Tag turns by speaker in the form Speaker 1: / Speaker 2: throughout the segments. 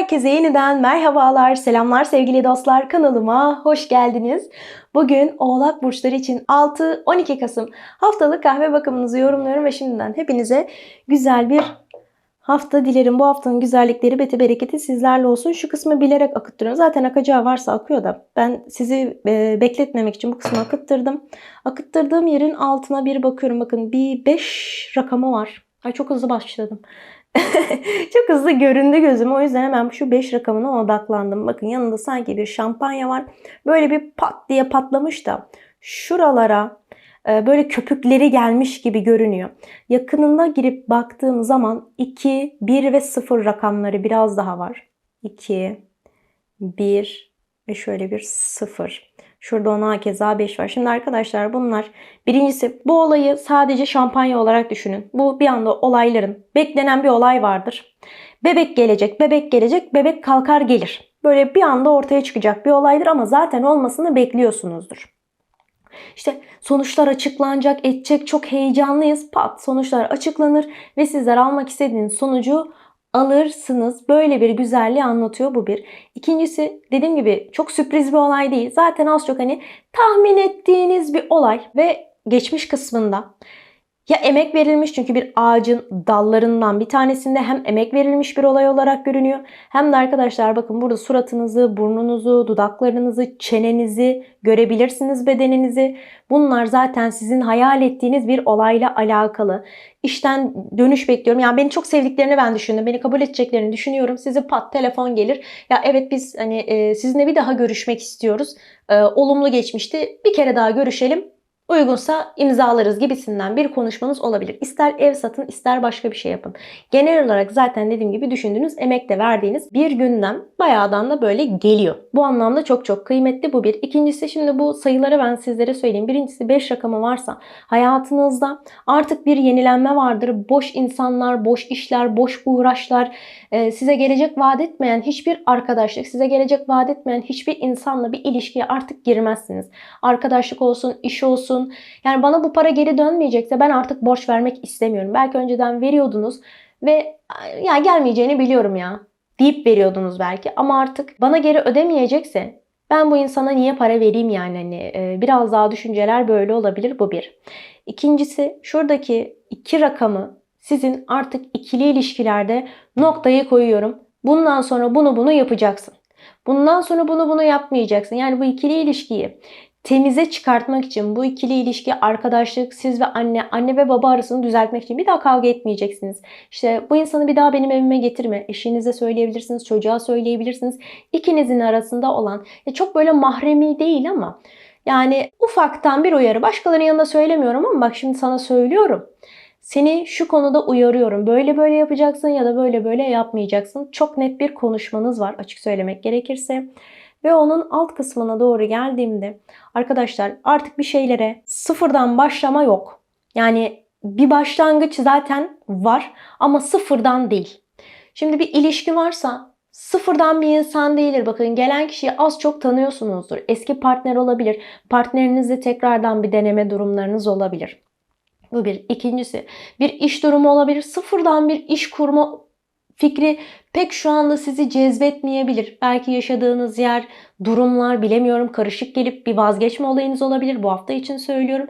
Speaker 1: Herkese yeniden merhabalar, selamlar sevgili dostlar. Kanalıma hoş geldiniz. Bugün Oğlak Burçları için 6-12 Kasım haftalık kahve bakımınızı yorumluyorum ve şimdiden hepinize güzel bir hafta dilerim. Bu haftanın güzellikleri, beti bereketi sizlerle olsun. Şu kısmı bilerek akıttırıyorum. Zaten akacağı varsa akıyor da ben sizi e, bekletmemek için bu kısmı akıttırdım. Akıttırdığım yerin altına bir bakıyorum. Bakın bir 5 rakamı var. Ay çok hızlı başladım. Çok hızlı göründü gözüme. O yüzden hemen şu 5 rakamına odaklandım. Bakın yanında sanki bir şampanya var. Böyle bir pat diye patlamış da şuralara e, böyle köpükleri gelmiş gibi görünüyor. Yakınında girip baktığım zaman 2, 1 ve 0 rakamları biraz daha var. 2, 1 ve şöyle bir 0. Şurada ona keza 5 var. Şimdi arkadaşlar bunlar birincisi bu olayı sadece şampanya olarak düşünün. Bu bir anda olayların beklenen bir olay vardır. Bebek gelecek, bebek gelecek, bebek kalkar gelir. Böyle bir anda ortaya çıkacak bir olaydır ama zaten olmasını bekliyorsunuzdur. İşte sonuçlar açıklanacak, edecek çok heyecanlıyız. Pat sonuçlar açıklanır ve sizler almak istediğiniz sonucu alırsınız. Böyle bir güzelliği anlatıyor bu bir. İkincisi dediğim gibi çok sürpriz bir olay değil. Zaten az çok hani tahmin ettiğiniz bir olay ve geçmiş kısmında ya emek verilmiş çünkü bir ağacın dallarından bir tanesinde hem emek verilmiş bir olay olarak görünüyor. Hem de arkadaşlar bakın burada suratınızı, burnunuzu, dudaklarınızı, çenenizi görebilirsiniz bedeninizi. Bunlar zaten sizin hayal ettiğiniz bir olayla alakalı. İşten dönüş bekliyorum. Yani beni çok sevdiklerini ben düşündüm. Beni kabul edeceklerini düşünüyorum. Size pat telefon gelir. Ya evet biz hani e, sizinle bir daha görüşmek istiyoruz. E, olumlu geçmişti. Bir kere daha görüşelim Uygunsa imzalarız gibisinden bir konuşmanız olabilir. İster ev satın ister başka bir şey yapın. Genel olarak zaten dediğim gibi düşündüğünüz emekle verdiğiniz bir gündem bayağıdan da böyle geliyor. Bu anlamda çok çok kıymetli bu bir. İkincisi şimdi bu sayıları ben sizlere söyleyeyim. Birincisi 5 rakamı varsa hayatınızda artık bir yenilenme vardır. Boş insanlar, boş işler, boş uğraşlar, e, size gelecek vaat etmeyen hiçbir arkadaşlık, size gelecek vaat etmeyen hiçbir insanla bir ilişkiye artık girmezsiniz. Arkadaşlık olsun, iş olsun, olsun. Yani bana bu para geri dönmeyecekse ben artık borç vermek istemiyorum. Belki önceden veriyordunuz ve ya gelmeyeceğini biliyorum ya deyip veriyordunuz belki ama artık bana geri ödemeyecekse ben bu insana niye para vereyim yani hani e, biraz daha düşünceler böyle olabilir bu bir. İkincisi şuradaki iki rakamı sizin artık ikili ilişkilerde noktayı koyuyorum. Bundan sonra bunu bunu yapacaksın. Bundan sonra bunu bunu yapmayacaksın. Yani bu ikili ilişkiyi temize çıkartmak için bu ikili ilişki, arkadaşlık, siz ve anne, anne ve baba arasını düzeltmek için bir daha kavga etmeyeceksiniz. İşte bu insanı bir daha benim evime getirme. Eşinize söyleyebilirsiniz, çocuğa söyleyebilirsiniz. İkinizin arasında olan çok böyle mahremi değil ama yani ufaktan bir uyarı. Başkalarının yanında söylemiyorum ama bak şimdi sana söylüyorum. Seni şu konuda uyarıyorum. Böyle böyle yapacaksın ya da böyle böyle yapmayacaksın. Çok net bir konuşmanız var açık söylemek gerekirse. Ve onun alt kısmına doğru geldiğimde arkadaşlar artık bir şeylere sıfırdan başlama yok. Yani bir başlangıç zaten var ama sıfırdan değil. Şimdi bir ilişki varsa sıfırdan bir insan değildir. Bakın gelen kişiyi az çok tanıyorsunuzdur. Eski partner olabilir. Partnerinizle tekrardan bir deneme durumlarınız olabilir. Bu bir. İkincisi bir iş durumu olabilir. Sıfırdan bir iş kurma fikri pek şu anda sizi cezbetmeyebilir. Belki yaşadığınız yer, durumlar bilemiyorum karışık gelip bir vazgeçme olayınız olabilir. Bu hafta için söylüyorum.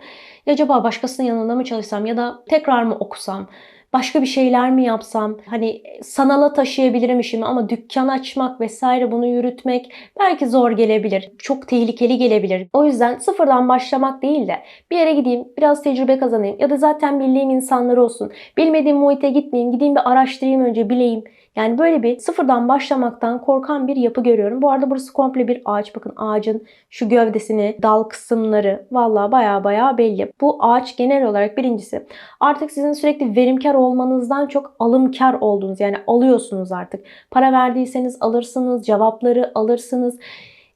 Speaker 1: Ya acaba başkasının yanında mı çalışsam ya da tekrar mı okusam? başka bir şeyler mi yapsam? Hani sanala taşıyabilirim işimi ama dükkan açmak vesaire bunu yürütmek belki zor gelebilir. Çok tehlikeli gelebilir. O yüzden sıfırdan başlamak değil de bir yere gideyim, biraz tecrübe kazanayım ya da zaten bildiğim insanlar olsun. Bilmediğim muhite gitmeyeyim, gideyim bir araştırayım önce bileyim. Yani böyle bir sıfırdan başlamaktan korkan bir yapı görüyorum. Bu arada burası komple bir ağaç. Bakın ağacın şu gövdesini, dal kısımları valla baya baya belli. Bu ağaç genel olarak birincisi artık sizin sürekli verimkar olmanızdan çok alımkar olduğunuz yani alıyorsunuz artık. Para verdiyseniz alırsınız, cevapları alırsınız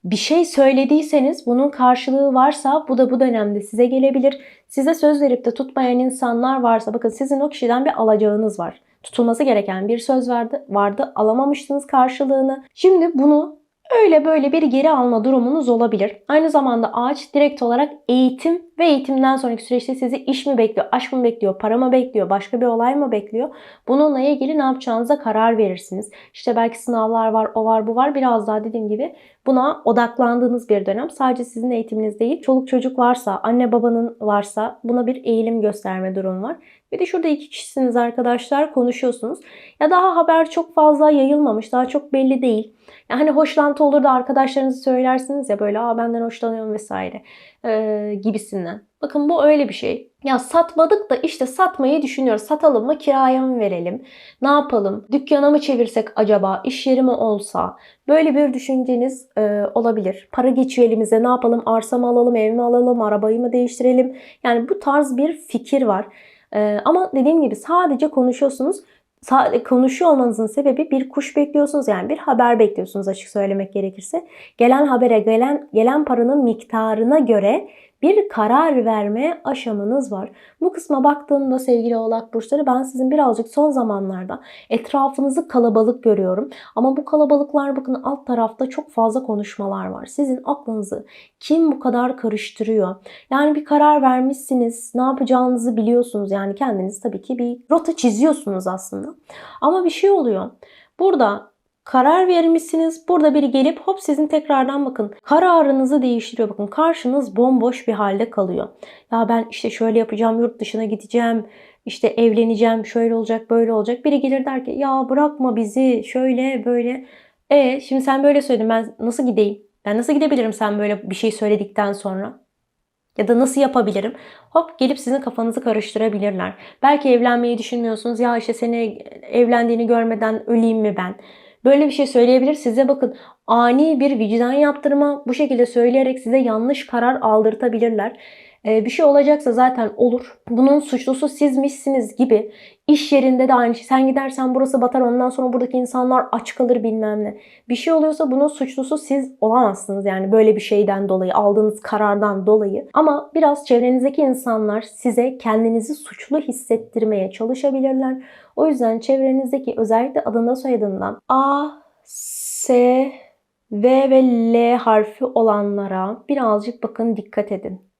Speaker 1: bir şey söylediyseniz bunun karşılığı varsa bu da bu dönemde size gelebilir. Size söz verip de tutmayan insanlar varsa bakın sizin o kişiden bir alacağınız var tutulması gereken bir söz vardı, vardı alamamıştınız karşılığını. Şimdi bunu öyle böyle bir geri alma durumunuz olabilir. Aynı zamanda ağaç direkt olarak eğitim ve eğitimden sonraki süreçte sizi iş mi bekliyor, aşk mı bekliyor, para mı bekliyor, başka bir olay mı bekliyor? Bununla ilgili ne yapacağınıza karar verirsiniz. İşte belki sınavlar var, o var, bu var. Biraz daha dediğim gibi buna odaklandığınız bir dönem. Sadece sizin eğitiminiz değil, çoluk çocuk varsa, anne babanın varsa buna bir eğilim gösterme durumu var. Bir de şurada iki kişisiniz arkadaşlar, konuşuyorsunuz. Ya daha haber çok fazla yayılmamış, daha çok belli değil. Yani hani hoşlantı olur da arkadaşlarınızı söylersiniz ya böyle aa benden hoşlanıyorum vesaire e, gibisinden. Bakın bu öyle bir şey. Ya satmadık da işte satmayı düşünüyoruz. Satalım mı kiraya mı verelim? Ne yapalım? Dükkana mı çevirsek acaba? İş yeri mi olsa? Böyle bir düşünceniz e, olabilir. Para geçiyor elimize ne yapalım? Arsa mı alalım? Ev mi alalım? Arabayı mı değiştirelim? Yani bu tarz bir fikir var. E, ama dediğim gibi sadece konuşuyorsunuz konuşuyor olmanızın sebebi bir kuş bekliyorsunuz yani bir haber bekliyorsunuz açık söylemek gerekirse. Gelen habere gelen gelen paranın miktarına göre bir karar verme aşamanız var. Bu kısma baktığımda sevgili oğlak burçları ben sizin birazcık son zamanlarda etrafınızı kalabalık görüyorum. Ama bu kalabalıklar bakın alt tarafta çok fazla konuşmalar var. Sizin aklınızı kim bu kadar karıştırıyor? Yani bir karar vermişsiniz. Ne yapacağınızı biliyorsunuz. Yani kendiniz tabii ki bir rota çiziyorsunuz aslında. Ama bir şey oluyor. Burada karar vermişsiniz. Burada biri gelip hop sizin tekrardan bakın kararınızı değiştiriyor. Bakın karşınız bomboş bir halde kalıyor. Ya ben işte şöyle yapacağım, yurt dışına gideceğim, işte evleneceğim, şöyle olacak, böyle olacak. Biri gelir der ki ya bırakma bizi şöyle böyle. E şimdi sen böyle söyledin ben nasıl gideyim? Ben nasıl gidebilirim sen böyle bir şey söyledikten sonra? Ya da nasıl yapabilirim? Hop gelip sizin kafanızı karıştırabilirler. Belki evlenmeyi düşünmüyorsunuz. Ya işte seni evlendiğini görmeden öleyim mi ben? Böyle bir şey söyleyebilir. Size bakın ani bir vicdan yaptırma bu şekilde söyleyerek size yanlış karar aldırtabilirler. Ee, bir şey olacaksa zaten olur. Bunun suçlusu sizmişsiniz gibi iş yerinde de aynı şey. Sen gidersen burası batar ondan sonra buradaki insanlar aç kalır bilmem ne. Bir şey oluyorsa bunun suçlusu siz olamazsınız yani böyle bir şeyden dolayı aldığınız karardan dolayı. Ama biraz çevrenizdeki insanlar size kendinizi suçlu hissettirmeye çalışabilirler. O yüzden çevrenizdeki özellikle adında soyadından A, S, V ve L harfi olanlara birazcık bakın dikkat edin.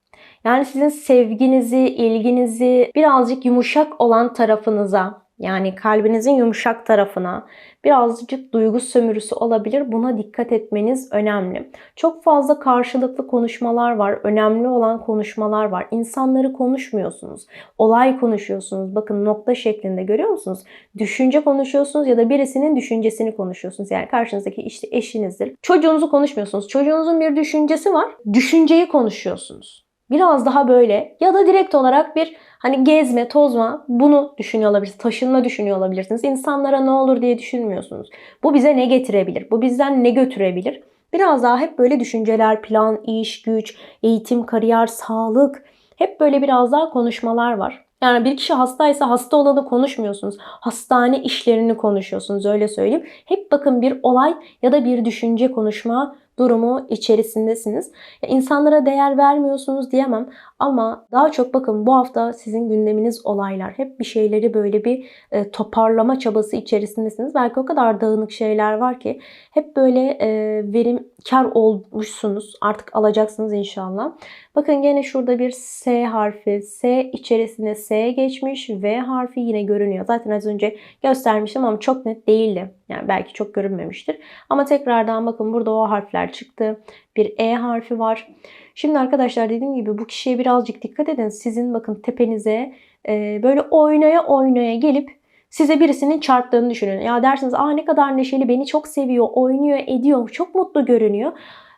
Speaker 1: Yani sizin sevginizi, ilginizi birazcık yumuşak olan tarafınıza yani kalbinizin yumuşak tarafına birazcık duygu sömürüsü olabilir. Buna dikkat etmeniz önemli. Çok fazla karşılıklı konuşmalar var. Önemli olan konuşmalar var. İnsanları konuşmuyorsunuz. Olay konuşuyorsunuz. Bakın nokta şeklinde görüyor musunuz? Düşünce konuşuyorsunuz ya da birisinin düşüncesini konuşuyorsunuz. Yani karşınızdaki işte eşinizdir. Çocuğunuzu konuşmuyorsunuz. Çocuğunuzun bir düşüncesi var. Düşünceyi konuşuyorsunuz. Biraz daha böyle ya da direkt olarak bir hani gezme, tozma bunu düşünüyor olabilirsiniz. Taşınma düşünüyor olabilirsiniz. İnsanlara ne olur diye düşünmüyorsunuz. Bu bize ne getirebilir? Bu bizden ne götürebilir? Biraz daha hep böyle düşünceler, plan, iş, güç, eğitim, kariyer, sağlık hep böyle biraz daha konuşmalar var. Yani bir kişi hastaysa hasta olanı konuşmuyorsunuz. Hastane işlerini konuşuyorsunuz öyle söyleyeyim. Hep bakın bir olay ya da bir düşünce konuşma durumu içerisindesiniz. Ya insanlara değer vermiyorsunuz diyemem ama daha çok bakın bu hafta sizin gündeminiz olaylar. Hep bir şeyleri böyle bir e, toparlama çabası içerisindesiniz. Belki o kadar dağınık şeyler var ki hep böyle e, verim kar olmuşsunuz. Artık alacaksınız inşallah. Bakın gene şurada bir S harfi. S içerisinde S geçmiş. V harfi yine görünüyor. Zaten az önce göstermiştim ama çok net değildi. Yani belki çok görünmemiştir. Ama tekrardan bakın burada o harfler çıktı. Bir E harfi var. Şimdi arkadaşlar dediğim gibi bu kişiye birazcık dikkat edin. Sizin bakın tepenize e, böyle oynaya oynaya gelip size birisinin çarptığını düşünün. Ya dersiniz aa ne kadar neşeli beni çok seviyor, oynuyor, ediyor, çok mutlu görünüyor.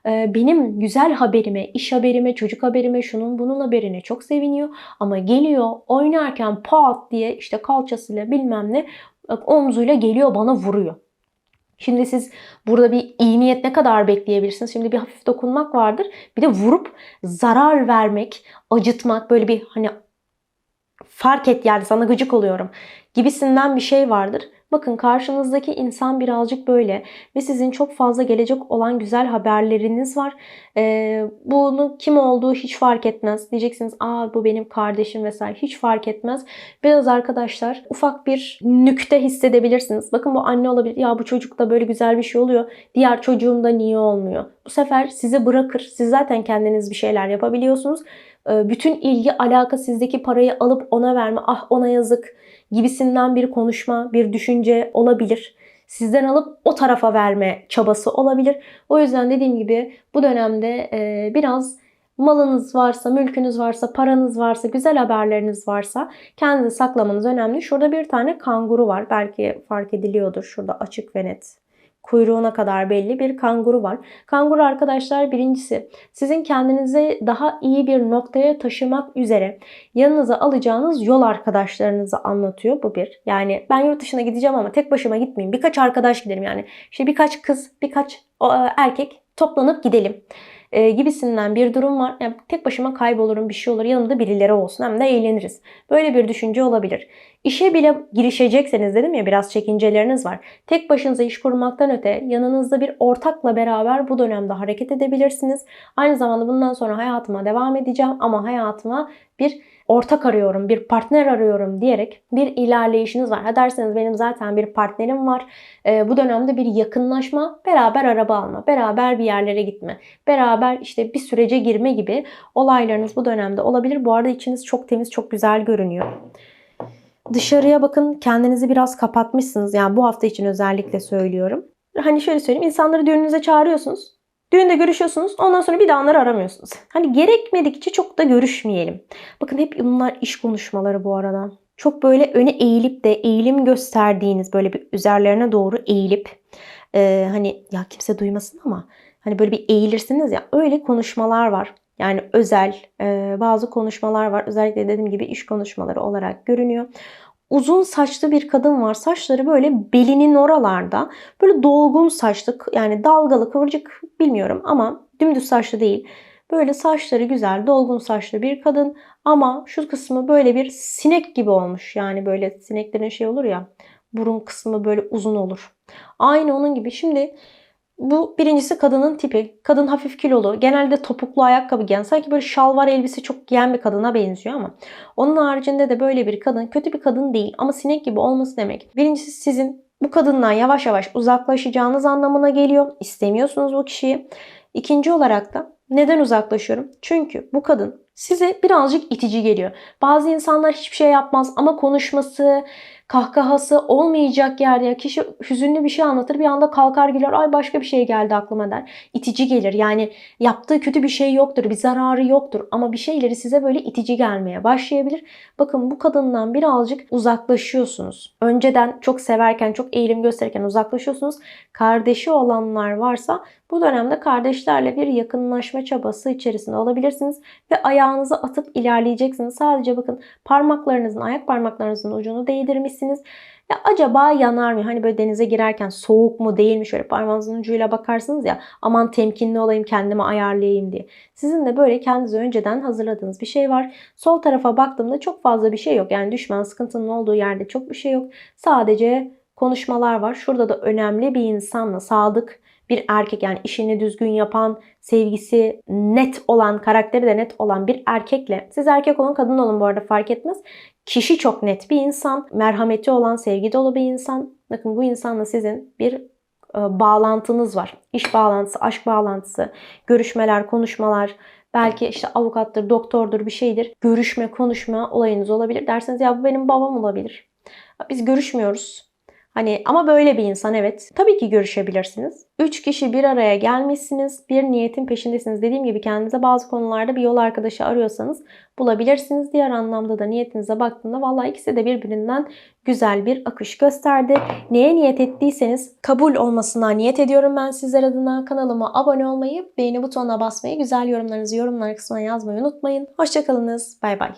Speaker 1: Ee, benim güzel haberime, iş haberime, çocuk haberime, şunun bunun haberine çok seviniyor. Ama geliyor oynarken pat diye işte kalçasıyla bilmem ne omzuyla geliyor bana vuruyor. Şimdi siz burada bir iyi niyet ne kadar bekleyebilirsiniz? Şimdi bir hafif dokunmak vardır. Bir de vurup zarar vermek, acıtmak böyle bir hani fark et yani sana gıcık oluyorum gibisinden bir şey vardır. Bakın karşınızdaki insan birazcık böyle ve sizin çok fazla gelecek olan güzel haberleriniz var. Ee, bunu kim olduğu hiç fark etmez. Diyeceksiniz aa bu benim kardeşim vesaire hiç fark etmez. Biraz arkadaşlar ufak bir nükte hissedebilirsiniz. Bakın bu anne olabilir. Ya bu çocukta böyle güzel bir şey oluyor. Diğer çocuğumda niye olmuyor? Bu sefer sizi bırakır. Siz zaten kendiniz bir şeyler yapabiliyorsunuz. Bütün ilgi alaka sizdeki parayı alıp ona verme. Ah ona yazık gibisinden bir konuşma, bir düşünce olabilir. Sizden alıp o tarafa verme çabası olabilir. O yüzden dediğim gibi bu dönemde e, biraz malınız varsa, mülkünüz varsa, paranız varsa, güzel haberleriniz varsa kendinizi saklamanız önemli. Şurada bir tane kanguru var. Belki fark ediliyordur şurada açık ve net kuyruğuna kadar belli bir kanguru var. Kanguru arkadaşlar birincisi sizin kendinizi daha iyi bir noktaya taşımak üzere yanınıza alacağınız yol arkadaşlarınızı anlatıyor bu bir. Yani ben yurt dışına gideceğim ama tek başıma gitmeyeyim. Birkaç arkadaş giderim yani. İşte birkaç kız, birkaç e, erkek toplanıp gidelim e, gibisinden bir durum var. Yani tek başıma kaybolurum bir şey olur yanımda birileri olsun hem de eğleniriz. Böyle bir düşünce olabilir. İşe bile girişecekseniz dedim ya biraz çekinceleriniz var. Tek başınıza iş kurmaktan öte yanınızda bir ortakla beraber bu dönemde hareket edebilirsiniz. Aynı zamanda bundan sonra hayatıma devam edeceğim ama hayatıma bir ortak arıyorum, bir partner arıyorum diyerek bir ilerleyişiniz var. Ha derseniz benim zaten bir partnerim var. Ee, bu dönemde bir yakınlaşma, beraber araba alma, beraber bir yerlere gitme, beraber işte bir sürece girme gibi olaylarınız bu dönemde olabilir. Bu arada içiniz çok temiz, çok güzel görünüyor. Dışarıya bakın kendinizi biraz kapatmışsınız. Yani bu hafta için özellikle söylüyorum. Hani şöyle söyleyeyim insanları düğününüze çağırıyorsunuz. Düğünde görüşüyorsunuz. Ondan sonra bir daha onları aramıyorsunuz. Hani gerekmedikçe çok da görüşmeyelim. Bakın hep bunlar iş konuşmaları bu arada. Çok böyle öne eğilip de eğilim gösterdiğiniz böyle bir üzerlerine doğru eğilip e, hani ya kimse duymasın ama hani böyle bir eğilirsiniz ya öyle konuşmalar var. Yani özel e, bazı konuşmalar var. Özellikle dediğim gibi iş konuşmaları olarak görünüyor. Uzun saçlı bir kadın var. Saçları böyle belinin oralarda. Böyle dolgun saçlı yani dalgalı kıvırcık bilmiyorum ama dümdüz saçlı değil. Böyle saçları güzel, dolgun saçlı bir kadın ama şu kısmı böyle bir sinek gibi olmuş. Yani böyle sineklerin şey olur ya, burun kısmı böyle uzun olur. Aynı onun gibi. Şimdi bu birincisi kadının tipi. Kadın hafif kilolu. Genelde topuklu ayakkabı giyen. Sanki böyle şalvar elbise çok giyen bir kadına benziyor ama. Onun haricinde de böyle bir kadın kötü bir kadın değil ama sinek gibi olması demek. Birincisi sizin bu kadından yavaş yavaş uzaklaşacağınız anlamına geliyor. İstemiyorsunuz bu kişiyi. İkinci olarak da neden uzaklaşıyorum? Çünkü bu kadın size birazcık itici geliyor. Bazı insanlar hiçbir şey yapmaz ama konuşması, kahkahası olmayacak yerde ya kişi hüzünlü bir şey anlatır bir anda kalkar güler ay başka bir şey geldi aklıma der. İtici gelir yani yaptığı kötü bir şey yoktur bir zararı yoktur ama bir şeyleri size böyle itici gelmeye başlayabilir. Bakın bu kadından birazcık uzaklaşıyorsunuz. Önceden çok severken çok eğilim gösterirken uzaklaşıyorsunuz. Kardeşi olanlar varsa bu dönemde kardeşlerle bir yakınlaşma çabası içerisinde olabilirsiniz ve ayağınızı atıp ilerleyeceksiniz. Sadece bakın parmaklarınızın, ayak parmaklarınızın ucunu değdirmişsiniz. Ya acaba yanar mı? Hani böyle denize girerken soğuk mu değil mi? Şöyle parmağınızın ucuyla bakarsınız ya aman temkinli olayım kendimi ayarlayayım diye. Sizin de böyle kendinize önceden hazırladığınız bir şey var. Sol tarafa baktığımda çok fazla bir şey yok. Yani düşman sıkıntının olduğu yerde çok bir şey yok. Sadece konuşmalar var. Şurada da önemli bir insanla sadık bir erkek yani işini düzgün yapan, sevgisi net olan, karakteri de net olan bir erkekle siz erkek olun kadın olun bu arada fark etmez. Kişi çok net bir insan, merhameti olan, sevgi dolu bir insan. Bakın bu insanla sizin bir e, bağlantınız var. İş bağlantısı, aşk bağlantısı, görüşmeler, konuşmalar, belki işte avukattır, doktordur bir şeydir. Görüşme, konuşma olayınız olabilir. Derseniz ya bu benim babam olabilir. Biz görüşmüyoruz. Hani ama böyle bir insan evet. Tabii ki görüşebilirsiniz. Üç kişi bir araya gelmişsiniz. Bir niyetin peşindesiniz. Dediğim gibi kendinize bazı konularda bir yol arkadaşı arıyorsanız bulabilirsiniz. Diğer anlamda da niyetinize baktığında vallahi ikisi de birbirinden güzel bir akış gösterdi. Neye niyet ettiyseniz kabul olmasına niyet ediyorum ben sizler adına. Kanalıma abone olmayı, beğeni butonuna basmayı, güzel yorumlarınızı yorumlar kısmına yazmayı unutmayın. Hoşçakalınız. Bay bay.